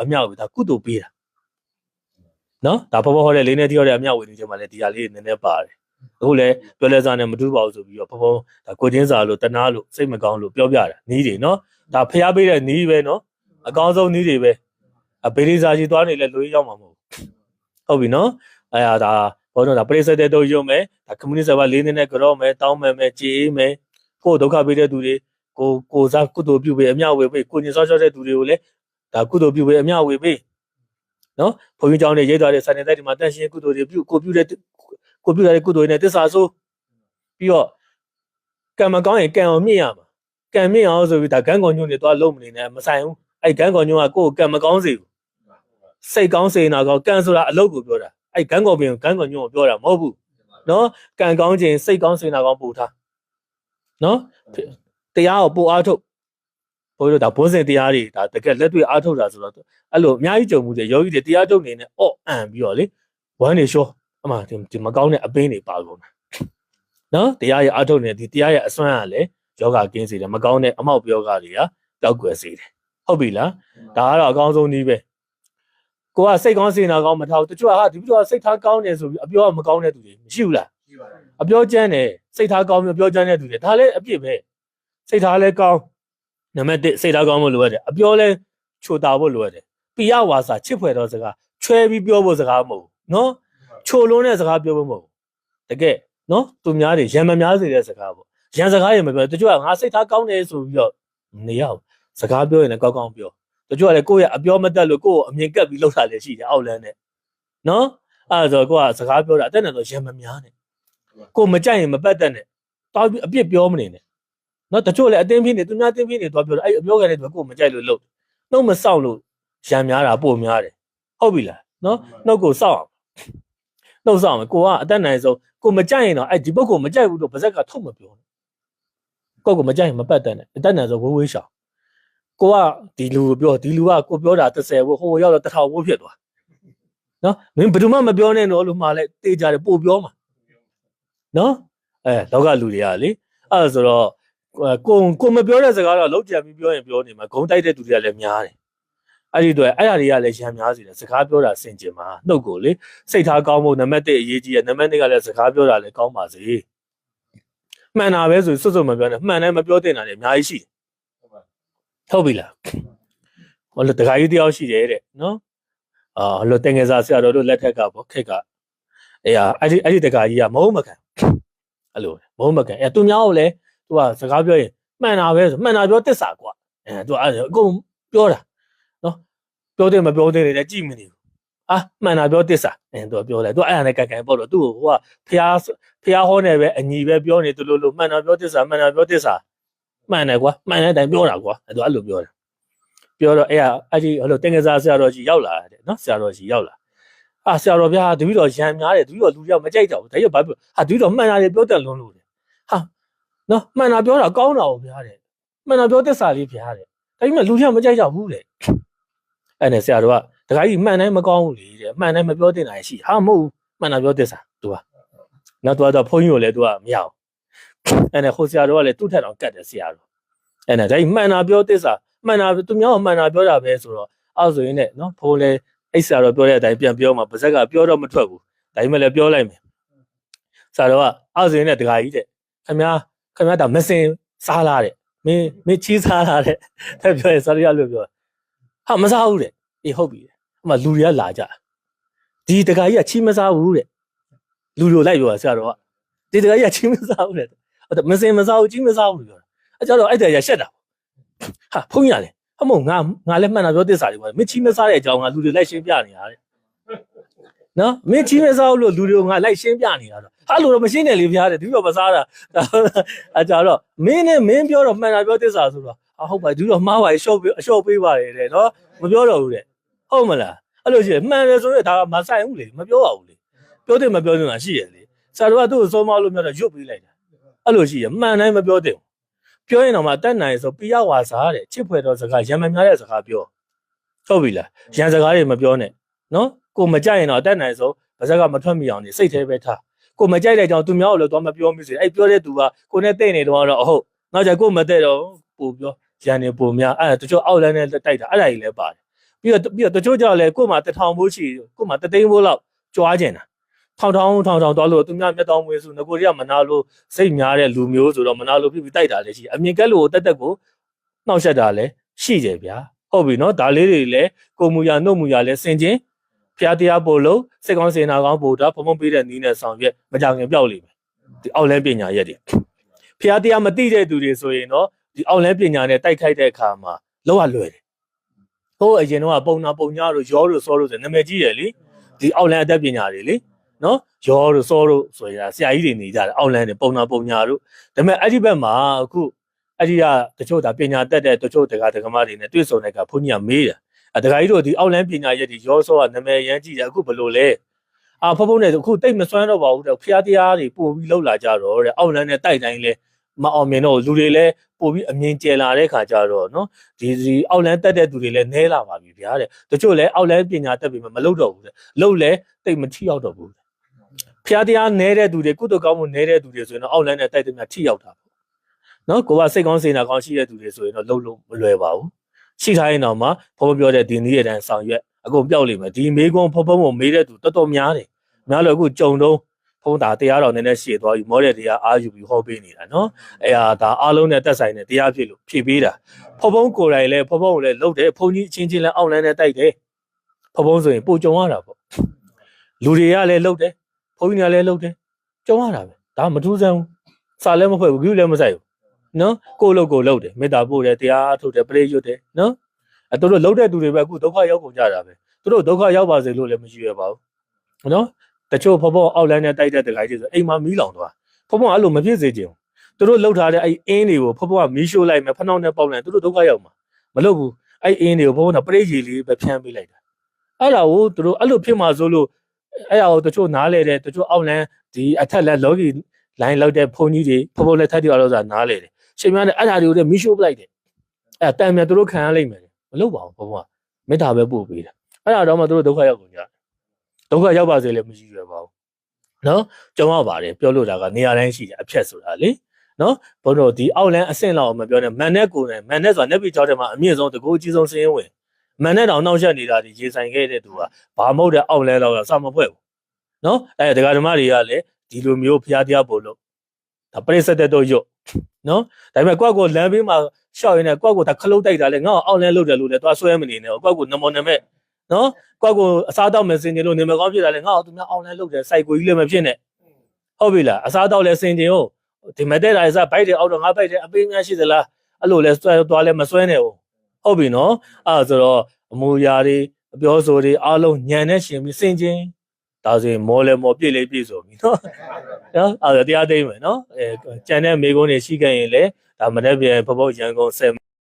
အမြောက်ပဲဒါကုသိုလ်ပေးတာနော်ဒါဘဘဟောတဲ့လေးနဲ့တိဟောတဲ့အမြောက်ဝင်နေချိန်မှာလည်းဒီဟာလေးနည်းနည်းပါတယ်အခုလည်းပြောလဲစားနဲ့မတူပါဘူးဆိုပြီးတော့ဘဘဒါကိုချင်းစာလို့တနာလို့စိတ်မကောင်းလို့ပြောပြတာနီးတွေနော်ဒါဖျားပေးတဲ့နီးပဲနော်အကောင်းဆုံးနီးတွေပဲအဘေးလေးစားကြီးသွားနေလဲလွေးရောက်မှာမဟုတ်ဟုတ်ပြီနော်အဲဒါဒါဘောတော့ဒါပရိသတ်တဲ့တို့ရုံမယ်ဒါကွန်မြူနတီဆာဗာလေးနဲ့ကြော့မယ်တောင်းမယ်မယ်ကြေးမယ်ကိုဒုက္ခပေးတဲ့သူတွေကိုကိုစားကုသိုလ်ပြုပေးအမြောက်ဝေပေးကိုညင်ဆော့ဆော့တဲ့သူတွေကိုလည်း ဒါကုသိုလ်ပြုပေးအမျှဝေပေးနော်ဘုန်းကြီးကျောင်းတွေရိတ်သွားတဲ့စာနေတိုက်ဒီမှာတန်ရှင်ကုသိုလ်တွေပြုကိုပြုတဲ့ကိုပြုတဲ့ကုသိုလ်တွေနဲ့တစ္ဆာဆိုးပြီးတော့ကံမကောင်းရင်ကံအောင်မြင့်ရမှာကံမြင့်အောင်ဆိုပြီးဒါကံကောင်ညွန့်တွေသွားလုံးမနေနဲ့မဆိုင်ဘူးအဲ့ကံကောင်ညွန့်ကကိုယ်ကံမကောင်းစေဘူးစိတ်ကောင်းစေနာကောင်းကံဆိုတာအလုပ်ကိုပြောတာအဲ့ကံကောင်ပင်ကံကောင်ညွန့်ကိုပြောတာမဟုတ်ဘူးနော်ကံကောင်းခြင်းစိတ်ကောင်းစေနာကောင်းပူထားနော်တရားကိုပို့အားထုတ် ဘိုးတို့ဒါဘုန်းစင်တရားတွေဒါတကယ်လက်တွေ့အားထုတ်တာဆိုတော့အဲ့လိုအများကြီးကြုံမှုတွေယောဂီတွေတရားထုတ်နေနဲ့အော့အန်ပြီးတော့လေဝမ်းနေရှောအမှဒီဒီမကောင်းတဲ့အပင်းတွေပါကုန်တာနော်တရားရဲ့အားထုတ်နေဒီတရားရဲ့အစွမ်းကလည်းယောဂကင်းစေတယ်မကောင်းတဲ့အမောက်ပြောကတွေကတောက်ကွယ်စေတယ်ဟုတ်ပြီလားဒါကတော့အကောင်းဆုံးနည်းပဲကိုကစိတ်ကောင်းစေနာကောင်းမထားဘူးတချို့ကဟာဒီလိုကစိတ်ထားကောင်းတယ်ဆိုပြီးအပြောကမကောင်းတဲ့သူတွေမရှိဘူးလားရှိပါတယ်အပြောကျမ်းတယ်စိတ်ထားကောင်းပြီးအပြောကျမ်းတဲ့သူတွေဒါလည်းအပြစ်ပဲစိတ်ထားလည်းကောင်း နံပါတ်1စိတ်ထားကောင်းဖို့လိုရတယ်အပြောလည်းချိုတာဖို့လိုရတယ်ပိယဝါစာချစ်ဖွယ်သောစကားချွဲပြီးပြောဖို့စကားမဟုတ်ဘူးနော်ချိုလုံးတဲ့စကားပြောဖို့မဟုတ်ဘူးတကယ်နော်သူများတွေရံမများစေတဲ့စကားပေါ့ရံစကားရမပြောတချို့ကငါစိတ်ထားကောင်းတယ်ဆိုပြီးတော့နေရအောင်စကားပြောရင်လည်းကောင်းကောင်းပြောတချို့ကလည်းကိုယ့်ရဲ့အပြောမတက်လို့ကိုယ့်ကိုအမြင်ကပ်ပြီးလှုပ်တာလည်းရှိတယ်အောက်လန်းနဲ့နော်အဲ့ဒါဆိုကိုကစကားပြောတာအတက်နဲ့ဆိုရံမများနဲ့ကိုမကြိုက်ရင်မပတ်သက်နဲ့တောက်ပြီးအပြစ်ပြောမနေနဲ့ နော်တချို့လည်းအတင်းဖြစ်နေသူများတင်းဖြစ်နေသွားပြောတယ်အဲ့အပြောခဲ့တဲ့သူကကိုမကြိုက်လို့လုပ်နှုတ်မဆောက်လို့ရံများတာပို့များတယ်ဟုတ်ပြီလားနော်နှုတ်ကိုဆောက်အောင်နှုတ်ဆောက်အောင်ကိုကအတက်နိုင်ဆုံးကိုမကြိုက်ရင်တော့အဲ့ဒီပုဂ္ဂိုလ်မကြိုက်ဘူးလို့ပါဇက်ကထုတ်မပြောနဲ့ကိုကမကြိုက်ရင်မပတ်သက်နဲ့အတက်နိုင်ဆုံးဝေးဝေးရှောင်ကိုကဒီလူကိုပြောဒီလူကကိုပြောတာ30ဘို့ဟိုရောက်တော့1000ဘို့ဖြစ်သွားနော်မင်းဘယ်သူမှမပြောနဲ့တော့လို့မှလည်းတေးကြတယ်ပို့ပြောမှာနော်အဲလောကလူတွေကလေအဲ့ဒါဆိုတော့ ကိုကိုမပြောတဲ့စကားတော့လောက်ကြံပြီးပြောရင်ပြောနေမှာဂုံတိုက်တဲ့သူတွေကလည်းများတယ်အဲ့ဒီတော့အဲ့အရာတွေကလည်းရံများစီတယ်စကားပြောတာစင်ကြင်မှာနှုတ်ကိုလေစိတ်ထားကောင်းဖို့နံပါတ်1အရေးကြီးတယ်နံပါတ်2ကလည်းစကားပြောတာလည်းကောင်းပါစေမှန်တာပဲဆိုစွတ်စွတ်မပြောနဲ့မှန်တယ်မပြောတင်တာလည်းအများကြီးရှိတယ်ဟုတ်ပြီလားဟောလို့တခါကြီးတယောက်ရှိတယ်တဲ့နော်အာဟောလို့တင်ငယ်စာဆရာတော်တို့လက်ထက်ကပေါ့ခက်ကအေးအဲ့ဒီအဲ့ဒီတခါကြီးကမဟုတ်မခံအဲ့လိုမုန်းမကန်အဲသူများကိုလည်း သူကစကားပြောရင်မှန်တာပဲဆိုမှန်တာပြောတစ္ဆာကွာအဲသူအဲ့ဒါအကုန်ပြောတာနော်ပြောတယ်မပြောတယ်လည်းကြည့်မနေဘူးအာမှန်တာပြောတစ္ဆာအဲသူကပြောတယ်သူအဲ့ဒါနဲ့ကန်ကန်ပေါ့တော့သူ့ကိုဟိုကဖျားဖျားဟောနေပဲအညီပဲပြောနေသူလို့လို့မှန်တာပြောတစ္ဆာမှန်တာပြောတစ္ဆာမှန်တယ်ကွာမှန်တဲ့အတိုင်းပြောတာကွာအဲသူအဲ့လိုပြောတယ်ပြောတော့အဲ့အဲ့ဒီဟိုလိုတင်ကစားဆရာတော်ကြီးရောက်လာတယ်နော်ဆရာတော်ကြီးရောက်လာအာဆရာတော်ဗျာတပည့်တော်ရံများတယ်တပည့်တော်လူရောက်မကြိုက်တော့ဘူးဒါရဘာပြောဟာတပည့်တော်မှန်တာတွေပြောတတ်လွန်းလို့တယ်ဟာ နော်မှန်တာပြောတာကောင်းတာကိုဗျာတဲ့မှန်တာပြောသစ္စာလေးဗျာတဲ့ဒါပေမဲ့လူတွေကမကြိုက်ကြဘူးတဲ့အဲ့နဲ့ဆရာတော်ကတခါကြီးမှန်တိုင်းမကောင်းဘူးလေတဲ့မှန်တိုင်းမပြောတင်တာရှိဟာမဟုတ်ဘူးမှန်တာပြောသစ္စာသူကနောက်တော့တော့ဘုန်းကြီးကိုလည်းသူကမရအောင်အဲ့နဲ့ဟိုဆရာတော်ကလည်းသူ့ထက်တော့ကတ်တယ်ဆရာတော်အဲ့နဲ့ဒါကြီးမှန်တာပြောသစ္စာမှန်တာသူများကမှန်တာပြောတာပဲဆိုတော့အောက်ဆိုရင်လည်းနော်ဘိုးလည်းအဲ့ဆရာတော်ပြောတဲ့အတိုင်းပြန်ပြောမှာပါဇက်ကပြောတော့မထွက်ဘူးဒါပေမဲ့လည်းပြောလိုက်မယ်ဆရာတော်ကအောက်စင်းနဲ့တခါကြီးတဲ့ခင်ဗျာ ခင်ဗျာဒါမစင်စားလာတဲ့မင်းမင်းချီးစားလာတဲ့တဲ့ပြောရင်ဆရာတော်ကလို့ပြောဟာမစားဘူးတဲ့အေးဟုတ်ပြီအမလူတွေကလာကြဒီတခါကြီးကချီးမစားဘူးတဲ့လူတွေလိုက်ပြောဆရာတော်ကဒီတခါကြီးကချီးမစားဘူးတဲ့မစင်မစားဘူးချီးမစားဘူးလို့ပြောတာအဲကြတော့အဲ့တဲ့ရရှက်တာဟာဖုန်းရလေအမုံငါငါလည်းမှန်တာပြောသစ္စာတွေပါမင်းချီးမစားတဲ့အကြောင်းကလူတွေလိုက်ရှင်းပြနေတာတဲ့ နော်မင်းချီးမစားဘူးလို့လူတွေကိုငါလိုက်ရှင်းပြနေတာတော့ဟာလူတော့မရှင်းနဲ့လေဖျားတယ်ဒီလိုမစားတာအကြတော့မင်းနဲ့မင်းပြောတော့မှန်တာပြောသစ္စာဆိုတော့အဟုတ်ပါဒီလိုမှားပါရှော့ပေးအရှော့ပေးပါတယ်တဲ့နော်မပြောတော့ဘူးတဲ့ဟုတ်မလားအဲ့လိုရှိရင်မှန်တယ်ဆိုရင်ဒါကမဆိုင်ဘူးလေမပြောပါဘူးလေပြောတယ်မပြောတယ်ကရှိရလေဆရာတော်ကသူ့ကိုစောမလို့မြတ်တော့ရွတ်ပေးလိုက်တာအဲ့လိုရှိရင်မှန်တိုင်းမပြောတယ်ပြောရင်တော့မှတတ်နိုင်ဆိုပိယဝါစာတဲ့ချစ်ဖွယ်တော့စကားရံမများတဲ့စကားပြောဟုတ်ပြီလားရံစကားတွေမပြောနဲ့နော် ကိုမကြိုက်ရင်တော့တတ်နိုင်ဆိုဗဇက်ကမထွက်မိအောင်နေစိတ်ထဲပဲထားကိုမကြိုက်တဲ့ကြောင့်သူများကိုလည်းတော့မပြောမိစေအဲ့ပြောတဲ့သူကကိုနဲ့တဲ့နေတော့တော့အဟုတ်နောက်ကျကိုမတဲ့တော့ပို့ပြောရန်နေပို့များအဲ့ဒါတချို့အောက်လန်းနဲ့တိုက်တာအဲ့ဒါကြီးလည်းပါတယ်ပြီးတော့ပြီးတော့တချို့ကြောင့်လဲကို့မှာတထောင်ဖို့ရှိကို့မှာတသိန်းဖို့လောက်ကြွားကျင်တာထောင်ထောင်ထောင်ထောင်သွားလို့သူများမျက်တောင်းမွေးစုငကိုတွေကမနာလို့စိတ်များတဲ့လူမျိုးဆိုတော့မနာလို့ပြီးပြီးတိုက်တာလည်းရှိအမြင်ကက်လို့တက်တက်ကိုနှောက်ယှက်တာလည်းရှိကြဗျာဟုတ်ပြီနော်ဒါလေးတွေလည်းကိုမူရနှုတ်မူရလည်းစင်ချင်း ဖျားတရားပို့လို့စိတ်ကောင်းစေနာကောင်းပို့တာဖုံဖုံပေးတဲ့နီးနဲ့ဆောင်ရွက်မကြောင်ခင်ပြောက်လိမ့်မယ်ဒီအောက်လန်းပညာရက်တွေဖျားတရားမသိတဲ့သူတွေဆိုရင်တော့ဒီအောက်လန်းပညာနဲ့တိုက်ခိုက်တဲ့အခါမှာလောကလွယ်တယ်ဟိုအရင်တော့ပုံနာပုံညာတို့ရောတို့စောတို့ဆိုနာမည်ကြီးတယ်လေဒီအောက်လန်းအတတ်ပညာတွေလေနော်ရောတို့စောတို့ဆိုရဆရာကြီးတွေနေကြတယ်အောက်လန်းတွေပုံနာပုံညာတို့ဒါပေမဲ့အဲ့ဒီဘက်မှာအခုအဲ့ဒီကတချို့ဒါပညာတတ်တဲ့တချို့တက္ကဒကမတွေနဲ့တွေ့ဆုံတဲ့ကဘုန်းကြီးကမေးတယ် အတက္ကကြီးတို့ဒီအောက်လန်းပညာရက်ဒီရောစောကနာမည်ရမ်းကြည့်တယ်အခုဘယ်လိုလဲအာဖုံဖုံနဲ့အခုတိတ်မစွမ်းတော့ပါဘူးတဲ့ဖျားတရားတွေပို့ပြီးလောက်လာကြတော့တဲ့အောက်လန်းနဲ့တိုက်တိုင်းလဲမအောင်မြင်တော့လူတွေလည်းပို့ပြီးအမြင်ကျယ်လာတဲ့ခါကျတော့နော်ဒီဒီအောက်လန်းတက်တဲ့သူတွေလည်းနဲလာပါပြီဗျာတဲ့တချို့လည်းအောက်လန်းပညာတက်ပြီးမှမလုပ်တော့ဘူးတဲ့လုပ်လဲတိတ်မထိရောက်တော့ဘူးတဲ့ဖျားတရားနဲတဲ့သူတွေကုသကောင်းမှုနဲတဲ့သူတွေဆိုရင်တော့အောက်လန်းနဲ့တိုက်တဲ့များထိရောက်တာပေါ့နော်ကိုကစိတ်ကောင်းစေနာကောင်းရှိတဲ့သူတွေဆိုရင်တော့လှုပ်လို့မလွယ်ပါဘူး ရှိထားရင်တော့မှဘုံပြောတဲ့ဒီနည်းရတဲ့ဆောင်ရွက်အကုန်ပြောက်လိမ့်မယ်ဒီမေကွန်းဖုံဖုံကိုမေးတဲ့သူတော်တော်များတယ်များလို့အခုကြုံတော့ဖုံးတာတရားတော်နည်းနည်းရှည်သွားပြီမောတဲ့တရားအာယူပြီးဟောပေးနေတာနော်အဲဟာဒါအားလုံးနဲ့တက်ဆိုင်တဲ့တရားဖြစ်လို့ဖြည့်ပေးတာဖုံဖုံကိုယ်တိုင်လည်းဖုံဖုံကိုလည်းလှုပ်တယ်ဖုံကြီးအချင်းချင်းလည်းအောက်လန်းနဲ့တိုက်တယ်ဖုံဖုံဆိုရင်ပိုကြုံရတာပေါ့လူတွေကလည်းလှုပ်တယ်ဖုံကြီးကလည်းလှုပ်တယ်ကြုံရတာပဲဒါမထူးဆန်းဘူးစာလည်းမဖွဲ့ဘူးဂရုလည်းမဆိုင်ဘူး နော်ကိုယ်လှုပ်ကိုယ်လှုပ်တယ်မေတ္တာပို့တယ်တရားထုတ်တယ်ပရိရွတ်တယ်နော်အဲတို့လှုပ်တဲ့သူတွေပဲအခုဒုက္ခရောက်ကုန်ကြတာပဲသူတို့ဒုက္ခရောက်ပါစေလို့လည်းမရှိရပါဘူးနော်တချို့ဖဖောအောက်လိုင်းနဲ့တိုက်တဲ့တခိုင်းတွေဆိုအိမ်မှာမီးလောင်သွားဖဖောအဲ့လိုမဖြစ်စေချင်ဘူးသူတို့လှုပ်ထားတဲ့အဲ့အင်းတွေကိုဖဖောကမီးရှို့လိုက်မယ်ဖနှောင်းနဲ့ပေါက်လိုက်သူတို့ဒုက္ခရောက်မှာမလုပ်ဘူးအဲ့အင်းတွေကိုဖဖောကပရိတ်ကြီးလေးပဲဖြန်းပေးလိုက်တာအဲ့ဒါကိုသူတို့အဲ့လိုဖြစ်မှာဆိုလို့အဲ့ဒါကိုတချို့နားလဲတယ်တချို့အောက်လန်းဒီအထက်လက်လောကီလိုင်းလောက်တဲ့ဖုန်ကြီးတွေဖဖောလက်ထက်တွေ alors ဆိုတာနားလဲတယ် ချိန်များနဲ့အဲ့ဒါတွေကိုလည်းမီးရှို့ပလိုက်တယ်အဲ့တန်မြန်သူတို့ခံရလိမ့်မယ်မလုပ်ပါဘူးဖဖောကမေတ္တာပဲပို့ပေးတာအဲ့ဒါတော့မှသူတို့ဒုက္ခရောက်ကုန်ကြဒုက္ခရောက်ပါစေလည်းမရှိရပါဘူးနော်ကြုံရပါတယ်ပြောလို့တာကနေရာတိုင်းရှိတယ်အဖြတ်ဆိုတာလေနော်ဘုန်းတော်ဒီအောက်လန်းအဆင့်လောက်မပြောနဲ့မန်နဲ့ကိုယ်နဲ့မန်နဲ့ဆိုတာနေပြည်တော်ထဲမှာအမြင့်ဆုံးတကူအကြီးဆုံးစင်းရင်ဝင်မန်နဲ့တောင်နှောက်ရက်နေတာဒီရေဆိုင်ခဲ့တဲ့သူကဘာမဟုတ်တဲ့အောက်လန်းလောက်စမဖွဲ့ဘူးနော်အဲဒကာဓမ္မတွေကလည်းဒီလိုမျိုးဖျားတရားပို့လို့ ဒါပရိသတ်တဲ့တော့ရွတ်နော်ဒါပေမဲ့ကိုယ့်ကိုလမ်းဘေးမှာရှောက်ရင်းနဲ့ကိုယ့်ကိုဒါခလုတ်တိုက်တာလေငါ့ကိုအောက်လန်းလုတ်တယ်လို့လေသွားဆွဲမနေနဲ့ကိုယ့်ကိုနမောနမဲ့နော်ကိုယ့်ကိုအစားတောက်မစင်ကြလို့နေမကောင်းဖြစ်တာလေငါ့ကိုသူများအောက်လန်းလုတ်တယ်စိုက်ကိုကြီးလည်းမဖြစ်နဲ့ဟုတ်ပြီလားအစားတော့လဲစင်တင်ဟုတ်ဒီမတဲ့တာအစားဘိုက်တွေအောက်တော့ငါဘိုက်တွေအပေးများရှိသလားအဲ့လိုလဲဆွဲသွားလဲမဆွဲနဲ့ဟုတ်ဟုတ်ပြီနော်အဲ့ဒါဆိုတော့အမူအရာတွေအပြောဆိုတွေအားလုံးညံနဲ့ရှင်ပြီးစင်ချင်း ဒါဆိုရင်မောလဲမောပြည့်လေးပြည့်ဆိုပြီနော်နော်အဲ့ဒါတရားသိမ်းမယ်နော်အဲကြံတဲ့မိကုန်းတွေရှိခဲ့ရင်လေဒါမနေ့ပြန်ဖဖို့ရန်ကုန်ဆယ်